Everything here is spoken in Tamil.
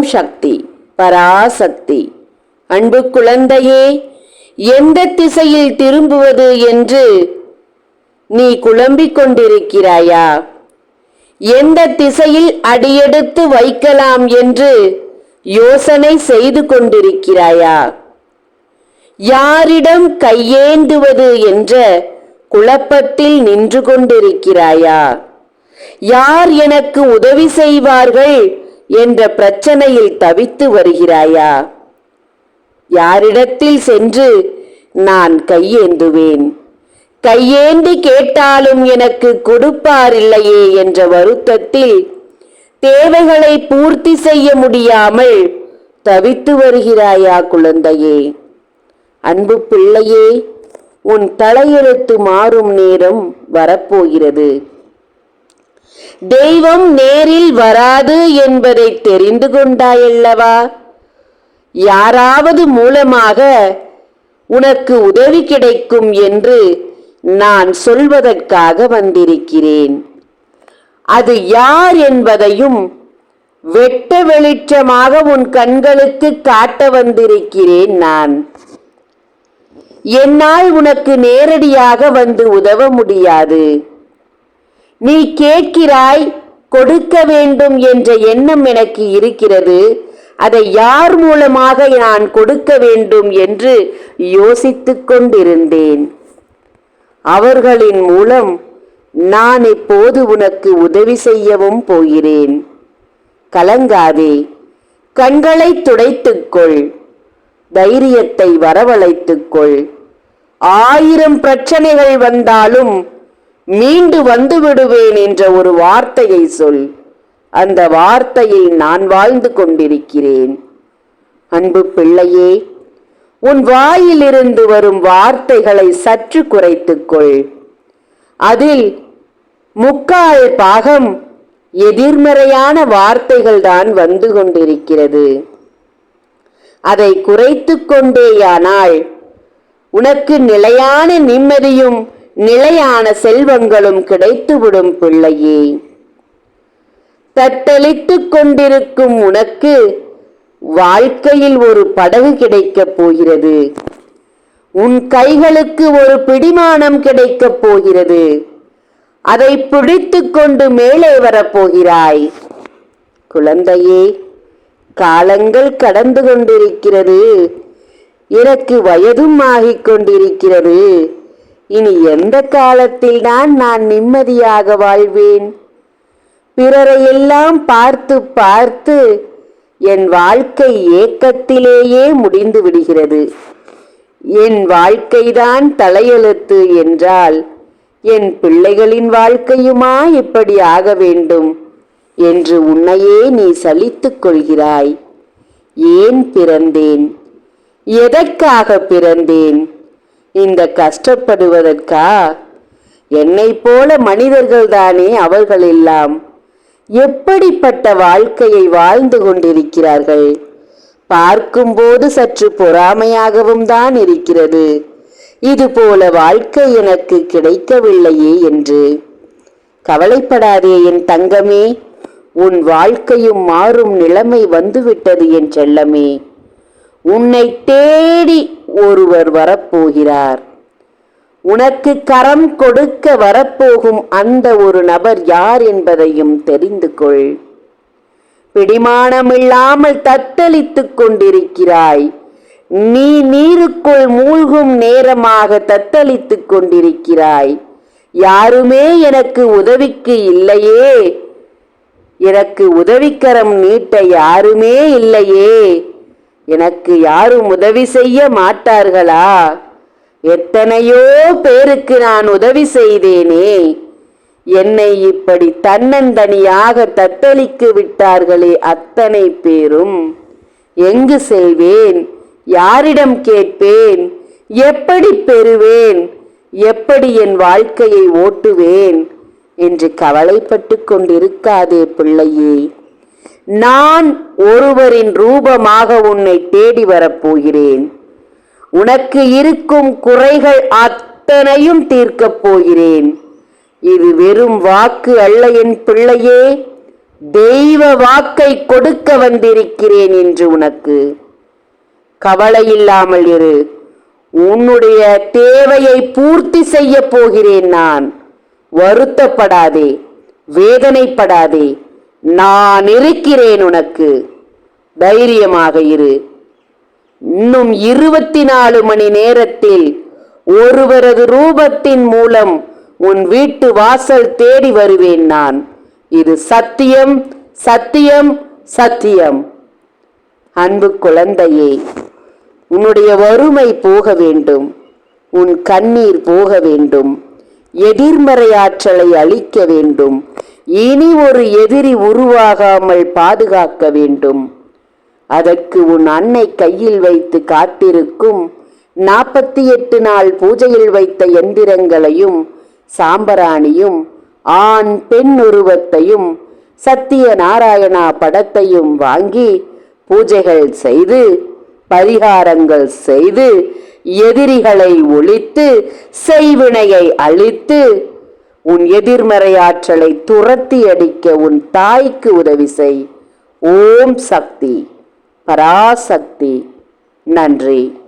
ஓம் சக்தி பராசக்தி. அன்பு குழந்தையே எந்த திசையில் திரும்புவது என்று நீ குழம்பிக் கொண்டிருக்கிறாயா? எந்த திசையில் அடியெடுத்து வைக்கலாம் என்று யோசனை செய்து கொண்டிருக்கிறாயா? யாரிடம் கையேந்துவது என்ற குழப்பத்தில் நின்று கொண்டிருக்கிறாயா? யார் எனக்கு உதவி செய்வார்கள் என்ற பிரச்சனையில் தவித்து வருகிறாயா? யாரிடத்தில் சென்று நான் கையேந்துவேன்? கையேந்தி கேட்டாலும் எனக்கு கொடுப்பாரில்லையே என்ற வருத்தத்தில் தேவைகளை பூர்த்தி செய்ய முடியாமல் தவித்து வருகிறாயா குழந்தையே? அன்பு பிள்ளையே உன் தலையெழுத்து மாறும் நேரம் வரப்போகிறது. தெய்வம் நேரில் வராது என்பதை தெரிந்து கொண்டாயல்லவா? யாராவது மூலமாக உனக்கு உதவி கிடைக்கும் என்று நான் சொல்வதற்காக வந்திருக்கிறேன். அது யார் என்பதையும் வெட்ட வெளிச்சமாக உன் கண்களுக்கு காட்ட வந்திருக்கிறேன் நான். என்னால் உனக்கு நேரடியாக வந்து உதவ முடியாது. நீ கேட்கிறாய் கொடுக்க வேண்டும் என்ற எண்ணம் எனக்கு இருக்கிறது. அதை யார் மூலமாக நான் கொடுக்க வேண்டும் என்று யோசித்துக் கொண்டிருந்தேன். அவர்களின் மூலம் நான் இப்போது உனக்கு உதவி செய்யவும் போகிறேன். கலங்காதே கண்களை துடைத்துக்கொள் தைரியத்தை வரவழைத்துக்கொள் ஆயிரம் பிரச்சனைகள் வந்தாலும் மீண்டு வந்து விடுவேன் என்ற ஒரு வார்த்தையை சொல். அந்த வார்த்தையை நான் வாழ்ந்து கொண்டிருக்கிறேன். அன்பு பிள்ளையே உன் வாயிலிருந்து வரும் வார்த்தைகளை சற்று குறைத்துக்கொள் அதில் முக்கால் பாகம் எதிர்மறையான வார்த்தைகள் தான் வந்து கொண்டிருக்கிறது. அதை குறைத்து கொண்டேயானால் உனக்கு நிலையான நிம்மதியும் நிலையான செல்வங்களும் கிடைத்துவிடும் பிள்ளையே. தத்தளித்துக் கொண்டிருக்கும் உனக்கு வாழ்க்கையில் ஒரு படகு கிடைக்கப் போகிறது. உன் கைகளுக்கு ஒரு பிடிமானம் கிடைக்கப் போகிறது. அதை பிடித்து கொண்டு மேலே வரப்போகிறாய் குழந்தையே காலங்கள் கடந்து கொண்டிருக்கிறது. எனக்கு வயதும் ஆகிக் கொண்டிருக்கிறது. இனி எந்த காலத்தில் தான் நான் நிம்மதியாக வாழ்வேன்? பிறரையெல்லாம் பார்த்து பார்த்து என் வாழ்க்கை ஏக்கத்திலேயே முடிந்து விடுகிறது. என் வாழ்க்கைதான் தலையெழுத்து என்றால் என் பிள்ளைகளின் வாழ்க்கையுமா இப்படி ஆக வேண்டும் என்று உன்னையே நீ சலித்துக் கொள்கிறாய். ஏன் பிறந்தேன்? எதற்காக பிறந்தேன்? இந்த கஷ்டப்படுவதற்கா? என்னைப் போல மனிதர்கள்தானே அவர்கள் எல்லாம் எப்படிப்பட்ட வாழ்க்கையை வாழ்ந்து கொண்டிருக்கிறார்கள்? பார்க்கும்போது சற்று பொறாமையாகவும் தான் இருக்கிறது. இது போல வாழ்க்கை எனக்கு கிடைக்கவில்லையே என்று. கவலைப்படாதே என் தங்கமே உன் வாழ்க்கையும் மாறும் நிலைமை வந்துவிட்டது என் செல்லமே. உன்னை தேடி ஒருவர் வரப்போகிறார். உனக்கு கரம் கொடுக்க வரப்போகும் அந்த ஒரு நபர் யார் என்பதையும் தெரிந்து கொள். பிடிமானமில்லாமல் தத்தளித்துக் கொண்டிருக்கிறாய். நீ நீருக்குள் மூழ்கும் நேரமாக தத்தளித்துக் கொண்டிருக்கிறாய். யாருமே எனக்கு உதவிக்கு இல்லையே. எனக்கு உதவிக்கரம் நீட்ட யாருமே இல்லையே. எனக்கு யாரும் உதவி செய்ய மாட்டார்களா? எத்தனையோ பேருக்கு நான் உதவி செய்தேனே. என்னை இப்படி தன்னந்தனியாக தத்தளிக்கு விட்டார்களே அத்தனை பேரும். எங்கு செல்வேன்? யாரிடம் கேட்பேன்? எப்படி பெறுவேன்? எப்படி என் வாழ்க்கையை ஓட்டுவேன்? என்று கவலைப்பட்டு கொண்டிருக்காதே பிள்ளையே. நான் ஒருவரின் ரூபமாக உன்னை தேடி வரப்போகிறேன். உனக்கு இருக்கும் குறைகள் அத்தனையும் தீர்க்கப் போகிறேன். இது வெறும் வாக்கு அல்ல என் பிள்ளையே. தெய்வ வாக்கை கொடுக்க வந்திருக்கிறேன் என்று உனக்கு. கவலை இல்லாமல் இரு. உன்னுடைய தேவையை பூர்த்தி செய்ய போகிறேன் நான். வருத்தப்படாதே. வேதனைப்படாதே. நான் இருக்கிறேன் உனக்கு. தைரியமாக இரு. இன்னும் இருபத்தி நாலு மணி நேரத்தில் ஒருவரது ரூபத்தின் மூலம் உன் வீட்டு வாசல் தேடி வருவேன் நான். இது சத்தியம் சத்தியம் சத்தியம். அன்பு குழந்தையே உன்னுடைய வறுமை போக வேண்டும். உன் கண்ணீர் போக வேண்டும். எதிர்மறை ஆற்றலை அழிக்க வேண்டும். இனி ஒரு எதிரி உருவாகாமல் பாதுகாக்க வேண்டும். அதற்கு உன் அன்னை கையில் வைத்து காத்திருக்கும் நாற்பத்தி எட்டு நாள் பூஜையில் வைத்த எந்திரங்களையும் சாம்பராணியும் ஆண் பெண் உருவத்தையும் சத்திய நாராயணா படத்தையும் வாங்கி பூஜைகள் செய்து பரிகாரங்கள் செய்து எதிரிகளை ஒழித்து செய்வினையை அழித்து உன் எதிர்மறை ஆற்றலை துரத்தி அடிக்க உன் தாய்க்கு உதவி செய். ஓம் சக்தி. பராசக்தி. நன்றி.